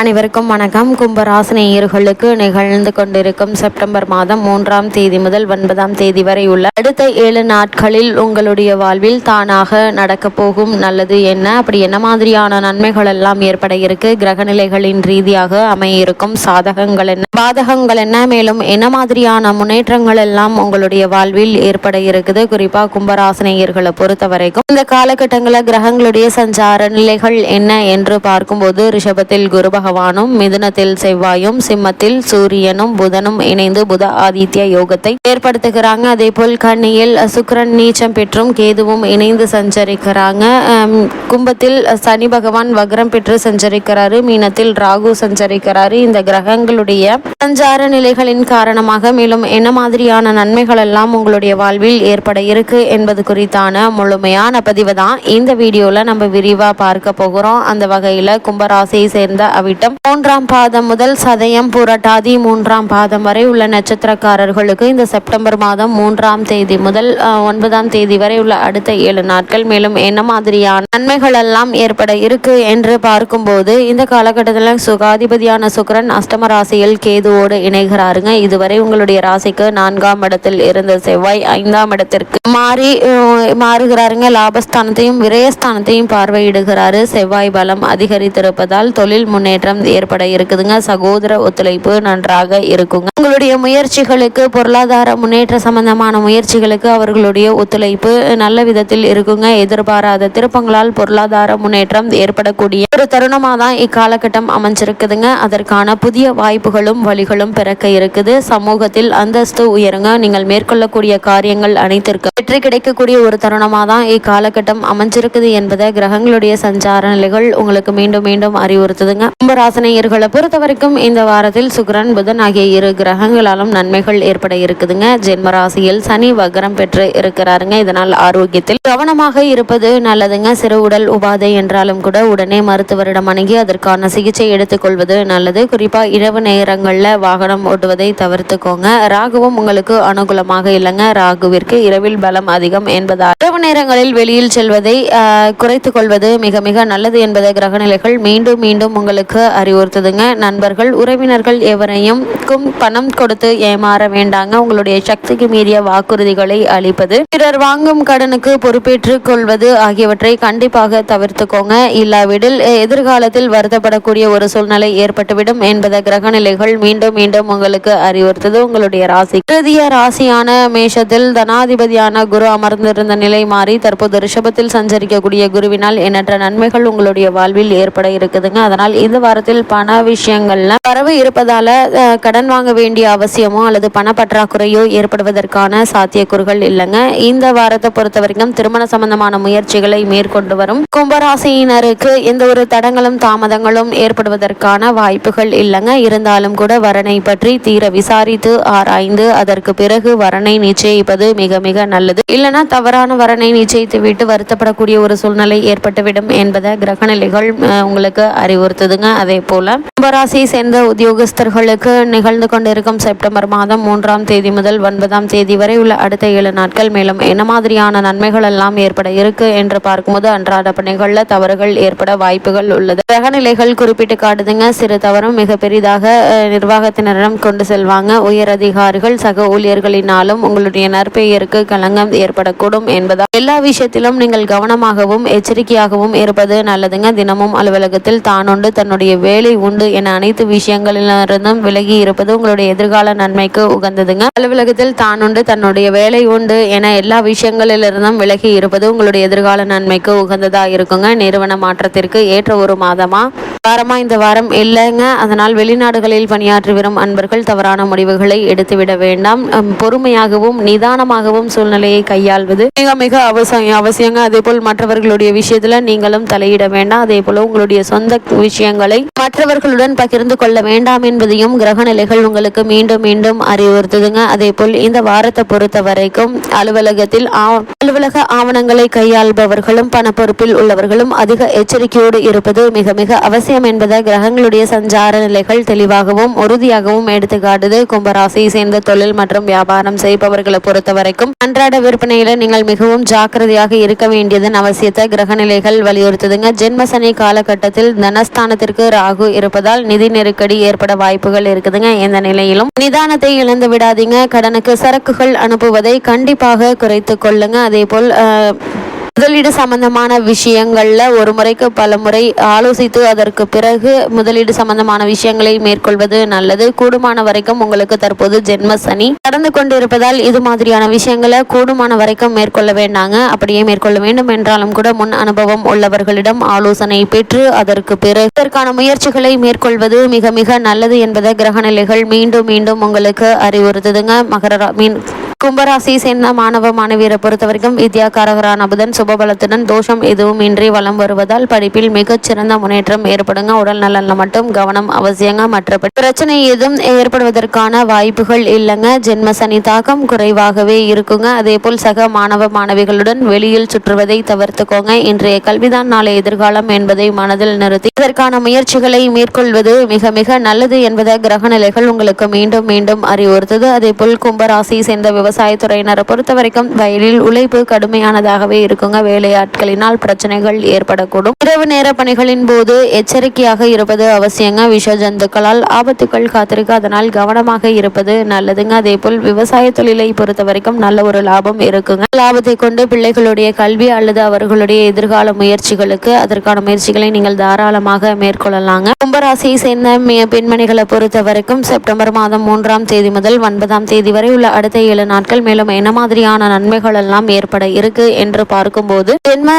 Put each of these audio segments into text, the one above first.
அனைவருக்கும் வணக்கம். கும்பராசினியர்களுக்கு நிகழ்ந்து கொண்டிருக்கும் செப்டம்பர் மாதம் மூன்றாம் தேதி முதல் ஒன்பதாம் தேதி வரை உள்ள அடுத்த ஏழு நாட்களில் உங்களுடைய வாழ்வில் தானாக நடக்க போகும் நல்லது என்ன? அப்படி என்ன மாதிரியான நன்மைகள் எல்லாம் ஏற்பட இருக்கு? கிரகநிலைகளின் ரீதியாக அமைய இருக்கும் சாதகங்கள் என்ன? பாதகங்கள் என்ன? மேலும் என்ன மாதிரியான முன்னேற்றங்கள் எல்லாம் உங்களுடைய வாழ்வில் ஏற்பட இருக்குது? குறிப்பா கும்பராசினியர்களை பொறுத்த வரைக்கும் இந்த காலகட்டங்களில் கிரகங்களுடைய சஞ்சார நிலைகள் என்ன என்று பார்க்கும்போது ரிஷபத்தில் குருபக பகவானும் மிதுனத்தில் செவ்வாயும் சிம்மத்தில் சூரியனும் புதனும் இணைந்து புத ஆதித்ய யோகத்தை ஏற்படுத்துகிறாங்க. அதே போல் கண்ணியில் சுக்கிரன் நீச்சம் பெற்றும் கேதுவும் இணைந்து சஞ்சரிக்கிறாங்க. கும்பத்தில் சனி பகவான் வக்ரம் பெற்று சஞ்சரிக்கிறாரு. மீனத்தில் ராகு சஞ்சரிக்கிறாரு. இந்த கிரகங்களுடைய சஞ்சார நிலைகளின் காரணமாக மேலும் என்ன மாதிரியான நன்மைகள் எல்லாம் உங்களுடைய வாழ்வில் ஏற்பட இருக்கு என்பது குறித்தான முழுமையான பதிவு தான் இந்த வீடியோல நம்ம விரிவா பார்க்க போகிறோம். அந்த வகையில கும்பராசியை சேர்ந்த திட்டம் மூன்றாம் பாதம் முதல் சதயம் புரட்டாதி மூன்றாம் பாதம் வரை உள்ள நட்சத்திரக்காரர்களுக்கு இந்த செப்டம்பர் மாதம் மூன்றாம் தேதி முதல் ஒன்பதாம் தேதி வரை உள்ள அடுத்த ஏழு நாட்கள். மேலும் என்ன மாதிரியான நன்மைகள் எல்லாம் ஏற்பட இருக்கு என்று பார்க்கும்போது இந்த காலகட்டத்தில் சுகாதிபதியான சுக்கரன் அஷ்டம ராசியில் கேதுவோடு இணைகிறாருங்க. இதுவரை உங்களுடைய ராசிக்கு நான்காம் இடத்தில் இருந்த செவ்வாய் ஐந்தாம் இடத்திற்கு மாறி மாறுகிறாருங்க. லாபஸ்தானத்தையும் விரயஸ்தானத்தையும் பார்வையிடுகிறாரு. செவ்வாய் பலம் அதிகரித்திருப்பதால் தொழில் முன்னேற்றம் ஏற்பட இருக்குதுங்க. சகோதர ஒத்துழைப்பு நன்றாக இருக்குங்க. உங்களுடைய முயற்சிகளுக்கு பொருளாதார முன்னேற்ற சம்பந்தமான முயற்சிகளுக்கு அவர்களுடைய ஒத்துழைப்பு நல்ல விதத்தில் இருக்குங்க. எதிர்பாராத திருப்பங்களால் பொருளாதார முன்னேற்றம் ஏற்படக்கூடிய ஒரு தருணமாக தான் இக்காலகட்டம் அமைஞ்சிருக்குதுங்க. அதற்கான புதிய வாய்ப்புகளும் வழிகளும் பிறக்க இருக்குது. சமூகத்தில் அந்தஸ்து உயருங்க. நீங்கள் மேற்கொள்ளக்கூடிய காரியங்கள் அனைத்திற்கு வெற்றி கிடைக்கக்கூடிய ஒரு தருணமாக தான் இக்காலகட்டம் அமைஞ்சிருக்குது என்பதை கிரகங்களுடைய சஞ்சார நிலைகள் உங்களுக்கு மீண்டும் மீண்டும் அறிவுறுத்துதுங்க. ராசினியர்களை பொறுத்த வரைக்கும் இந்த வாரத்தில் சுக்ரன் புதன் ஆகிய இரு கிரகங்களாலும் நன்மைகள் ஏற்பட இருக்குதுங்க. ஜென்ம ராசியில் சனி வக்ரம் பெற்று இருக்கிறாருங்க. இதனால் ஆரோக்கியத்தில் கவனமாக இருப்பது நல்லதுங்க. சிறு உடல் உபாதை என்றாலும் கூட உடனே மருத்துவரிடம் அணுகி அதற்கான சிகிச்சை எடுத்துக்கொள்வது நல்லது. குறிப்பா இரவு நேரங்களில் வாகனம் ஓட்டுவதை தவிர்த்துக்கோங்க. ராகுவும் உங்களுக்கு அனுகூலமாக இல்லைங்க. ராகுவிற்கு இரவில் பலம் அதிகம் என்பதால் இரவு நேரங்களில் வெளியில் செல்வதை குறைத்துக் கொள்வது மிக மிக நல்லது என்பதை கிரகநிலைகள் மீண்டும் மீண்டும் உங்களுக்கு அறிவுறுத்துதுங்க. நண்பர்கள் உறவினர்கள் எவரையும் பணம் கொடுத்து ஏமாற வேண்டாங்க. உங்களுடைய சக்திக்கு மீறிய வாக்குறுதிகளை அளிப்பது. பிறர் வாங்கும் கடனுக்கு பொறுப்பேற்றுக் கொள்வது ஆகியவற்றை கண்டிப்பாக தவிர்த்துக்கோங்க. இல்லாவிடில் எதிர்காலத்தில் வருத்தப்படக்கூடிய ஒரு சூழ்நிலை ஏற்பட்டுவிடும் என்பதை கிரகநிலைகள் மீண்டும் மீண்டும் உங்களுக்கு அறிவுறுத்தது. உங்களுடைய ராசி. இறுதிய ராசியான மேஷத்தில் தனாதிபதியான குரு அமர்ந்திருந்த நிலை மாறி தற்போது ரிஷபத்தில் சஞ்சரிக்கக்கூடிய குருவினால் எண்ணற்ற நன்மைகள் உங்களுடைய வாழ்வில் ஏற்பட இருக்குதுங்க. அதனால் இந்த வாரத்தில் பண விஷயங்கள்ல வரவு இருப்பதால கடன் வாங்க வேண்டிய அவசியமோ அல்லது பண பற்றாக்குறையோ ஏற்படுவதற்கான சாத்தியக்கூறுகள் இல்லைங்க. இந்த வாரத்தை பொறுத்த வரைக்கும் திருமண சம்பந்தமான முயற்சிகளை மேற்கொண்டு வரும் கும்பராசியினருக்கு எந்த ஒரு தடங்களும் தாமதங்களும் ஏற்படுவதற்கான வாய்ப்புகள் இல்லைங்க. இருந்தாலும் கூட வரனை பற்றி தீர விசாரித்து ஆராய்ந்து அதற்கு பிறகு வரனை நிச்சயிப்பது மிக மிக நல்லது. இல்லைன்னா தவறான வரனை நிச்சயித்து விட்டு வருத்தப்படக்கூடிய ஒரு சூழ்நிலை ஏற்பட்டுவிடும் என்பதை கிரகநிலைகள் உங்களுக்கு அறிவுறுத்துதுங்க. அதே போல கும்பராசியை சேர்ந்த உத்தியோகஸ்தர்களுக்கு நிகழ்ந்து கொண்டிருக்கும் செப்டம்பர் மாதம் மூன்றாம் தேதி முதல் ஒன்பதாம் தேதி வரை உள்ள அடுத்த ஏழு நாட்கள் மேலும் என்ன மாதிரியான நன்மைகள் எல்லாம் ஏற்பட இருக்கு என்று பார்க்கும்போது அன்றாட பணிகளில் தவறுகள் ஏற்பட வாய்ப்புகள் உள்ளது. கிரகநிலைகள் குறிப்பிட்டு காட்டுதுங்க. சிறு தவறும் மிக பெரிதாக நிர்வாகத்தினரிடம் கொண்டு செல்வாங்க. உயர் அதிகாரிகள் சக ஊழியர்களினாலும் உங்களுடைய நற்பெயருக்கு களங்கம் ஏற்படக்கூடும் என்பதால் எல்லா விஷயத்திலும் நீங்கள் கவனமாகவும் எச்சரிக்கையாகவும் இருப்பது நல்லதுங்க. தினமும் அலுவலகத்தில் தானுண்டு தன்னுடைய வேலை உண்டு என அனைத்து விஷயங்களிலிருந்தும் விலகி இருப்பது உங்களுடைய எதிர்கால நன்மைக்கு உகந்ததுங்க. அலுவலகத்தில் தான் உண்டு தன்னுடைய வேலை உண்டு என எல்லா விஷயங்களிலிருந்தும் விலகி இருப்பது உங்களுடைய எதிர்கால நன்மைக்கு உகந்ததா இருக்குங்க. நிறுவன மாற்றத்திற்கு ஏற்ற ஒரு மாதமா வாரமா இந்த வாரம் இல்லைங்க. அதனால் வெளிநாடுகளில் பணியாற்றி வரும் அன்பர்கள் தவறான முடிவுகளை எடுத்துவிட வேண்டாம். பொறுமையாகவும் நிதானமாகவும் சூழ்நிலையை கையாள்வது மிக மிக அவசியம் அவசியங்க. அதே போல் மற்றவர்களுடைய விஷயத்துல நீங்களும் தலையிட வேண்டாம். அதே போல உங்களுடைய சொந்த விஷயங்களை மற்றவர்களுடன் பகிர்ந்து கொள்ள வேண்டாம் என்பதையும் கிரகநிலைகள் உங்களுக்கு மீண்டும் மீண்டும் அறிவுறுத்துதுங்க. அதே போல் இந்த வாரத்தை பொறுத்த வரைக்கும் அலுவலகத்தில் அலுவலக ஆவணங்களை கையாள்பவர்களும் பண பொறுப்பில் உள்ளவர்களும் அதிக எச்சரிக்கையோடு இருப்பது மிக மிக அவசியம். அவசியம் என்பதை கிரகங்களுடைய சஞ்சார நிலைகள் தெளிவாகவும் உறுதியாகவும் எடுத்துக்காட்டுது. கும்பராசியை சேர்ந்த தொழில் மற்றும் வியாபாரம் செய்பவர்களை பொறுத்த வரைக்கும் அன்றாட விற்பனையில நீங்கள் மிகவும் ஜாக்கிரதையாக இருக்க வேண்டியதன் அவசியத்தை கிரகநிலைகள் வலியுறுத்துதுங்க. ஜென்மசனி காலகட்டத்தில் தனஸ்தானத்திற்கு ராகு இருப்பதால் நிதி நெருக்கடி ஏற்பட வாய்ப்புகள் இருக்குதுங்க. இந்த நிலையிலும் நிதானத்தை இழந்து விடாதீங்க. கடனுக்கு சரக்குகள் அனுப்புவதை கண்டிப்பாக குறைத்து கொள்ளுங்க. அதே போல் முதலீடு சம்பந்தமான விஷயங்களில் ஒரு முறைக்கு பல முறை ஆலோசித்து அதற்கு பிறகு முதலீடு சம்பந்தமான விஷயங்களை மேற்கொள்வது நல்லது. கூடுமான வரைக்கும் உங்களுக்கு தற்போது ஜென்ம சனி. நடந்து கொண்டிருப்பதால் இது மாதிரியான விஷயங்களை கூடுமான வரைக்கும் மேற்கொள்ள வேண்டாங்க. அப்படியே மேற்கொள்ள வேண்டும் என்றாலும் கூட முன் அனுபவம் உள்ளவர்களிடம் ஆலோசனை பெற்று அதற்கு பிறகு இதற்கான முயற்சிகளை மேற்கொள்வது மிக மிக நல்லது என்பதை கிரகநிலைகள் மீண்டும் மீண்டும் உங்களுக்கு அறிவுறுத்துதுங்க. மகர மீன் கும்பராசி சேர்ந்த மாணவ மாணவியரை பொறுத்த வரைக்கும் வித்யாகாரகரான புதன் சுபபலத்துடன் தோஷம் எதுவும் இன்றி வலம் வருவதால் படிப்பில் மிகச் சிறந்த முன்னேற்றம் ஏற்படுங்க. உடல் நலன்ல மட்டும் கவனம் அவசியங்க. மற்றபடி பிரச்சனை எதுவும் ஏற்படுவதற்கான வாய்ப்புகள் இல்லைங்க. ஜென்ம சனி தாக்கம் குறைவாகவே இருக்குங்க. அதே போல் சக மாணவ மாணவிகளுடன் வெளியில் சுற்றுவதை தவிர்த்துக்கோங்க. இன்றைய கல்விதான் நாளை எதிர்காலம் என்பதை மனதில் நிறுத்தி இதற்கான முயற்சிகளை மேற்கொள்வது மிக மிக நல்லது என்பதை கிரகநிலைகள் உங்களுக்கு மீண்டும் மீண்டும் அறிவுறுத்துது. அதே போல் கும்பராசி சேர்ந்த விவசாயத்துறையினரை பொறுத்த வரைக்கும் வயலில் உழைப்பு கடுமையானதாகவே இருக்குங்க. வேலையாட்களினால் பிரச்சனைகள் ஏற்படக்கூடும். இரவு நேர பணிகளின் போது எச்சரிக்கையாக இருப்பது அவசியங்க. விஷ ஜந்துக்களால் ஆபத்துக்கள் காத்திருக்கு. அதனால் கவனமாக இருப்பது நல்லதுங்க. அதே போல் விவசாய தொழிலை பொறுத்த வரைக்கும் நல்ல ஒரு லாபம் இருக்குங்க. லாபத்தை கொண்டு பிள்ளைகளுடைய கல்வி அல்லது அவர்களுடைய எதிர்கால முயற்சிகளுக்கு அதற்கான முயற்சிகளை நீங்கள் தாராளமாக மேற்கொள்ளலாங்க. கும்பராசியை சேர்ந்த பெண்மணிகளை பொறுத்த வரைக்கும் செப்டம்பர் மாதம் மூன்றாம் தேதி முதல் ஒன்பதாம் தேதி வரை உள்ள அடுத்த ஏழு நாட்கள் மேலும் என்ன மாதிரியான நன்மைகள் எல்லாம் ஏற்பட இருக்கு என்று பார்க்கும்போது ஜென்ம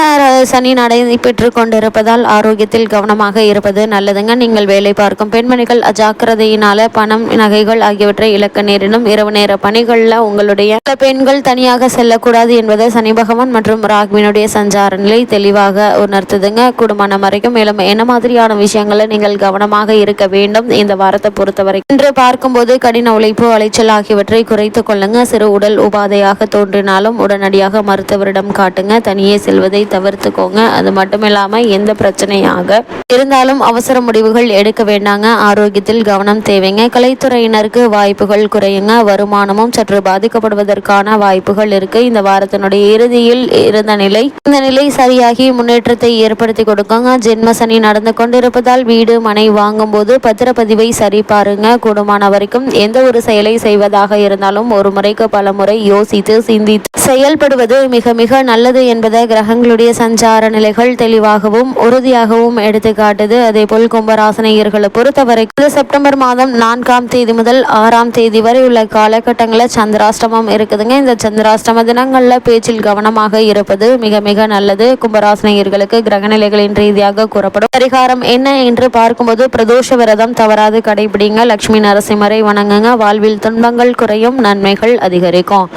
சனி நடைபெற்று கொண்டிருப்பதால் ஆரோக்கியத்தில் கவனமாக இருப்பது நல்லதுங்க. நீங்கள் வேலை பார்க்கும் பெண்மணிகள் அஜாக்கிரதையினால பணம் நகைகள் ஆகியவற்றை இழக்க நேரிடும். இரவு நேர பணிகள்ல உங்களுடைய பெண்கள் தனியாக செல்லக்கூடாது என்பதை சனி பகவான் மற்றும் ராகுவினுடைய சஞ்சார நிலை தெளிவாக உணர்த்துதுங்க. குடும்பம் வரைக்கும் மேலும் என்ன மாதிரியான விஷயங்களை நீங்கள் கவனமாக இருக்க வேண்டும்? இந்த வாரத்தை பொறுத்தவரை இன்று பார்க்கும்போது கடின உழைப்பு அலைச்சல் ஆகியவற்றை குறைத்து கொள்ளுங்க. சிறு உடல் உபாதையாக தோன்றினாலும் உடனடியாக மருத்துவரிடம் காட்டுங்க. தனியே செல்வதை தவிர்த்துக்கோங்க. அது மட்டுமில்லாம எந்த பிரச்சனையாக இருந்தாலும் அவசர முடிவுகள் எடுக்க வேண்டாங்க. ஆரோக்கியத்தில் கவனம் தேவைங்க. கலைத்துறையினருக்கு வாய்ப்புகள் குறையுங்க. வருமானமும் சற்று பாதிக்கப்படுவதற்கான வாய்ப்புகள் இருக்கு. இந்த வாரத்தினுடைய இறுதியில் இருந்த நிலை இந்த நிலை சரியாகி முன்னேற்றத்தை ஏற்படுத்தி கொடுக்குங்க. ஜென்ம சனி நடந்து கொண்டிருப்பதால் வீடு மனை வாங்கும் போது பத்திரப்பதிவை சரி பாருங்க கூடுமான வரைக்கும் எந்த ஒரு செயலை செய்வதாக இருந்தாலும் ஒரு முறைக்கு பலமுறை யோசித்து சிந்தித்து செயல்படுவது மிக மிக நல்லது என்பதை கிரகங்களுடைய சஞ்சார நிலைகள் தெளிவாகவும் உறுதியாகவும் எடுத்து காட்டுது. அதே போல் கும்பராசனையர்களை பொறுத்தவரை செப்டம்பர் மாதம் நான்காம் தேதி முதல் ஆறாம் தேதி வரை உள்ள காலகட்டங்களில் சந்திராஷ்டமம் இருக்குதுங்க. இந்த சந்திராஷ்டம தினங்கள்ல பேச்சில் கவனமாக இருப்பது மிக மிக நல்லது. கும்பராசனையர்களுக்கு கிரகநிலைகளின் ரீதியாக கூறப்படும் பரிகாரம் என்ன என்று பார்க்கும்போது பிரதோஷ விரதம் தவறாது கடைபிடிங்க. லட்சுமி நரசிம்மரை வணங்குங்க. வாழ்வில் துன்பங்கள் குறையும் நன்மைகள் அதிகரிக்கும். வரைக்கும்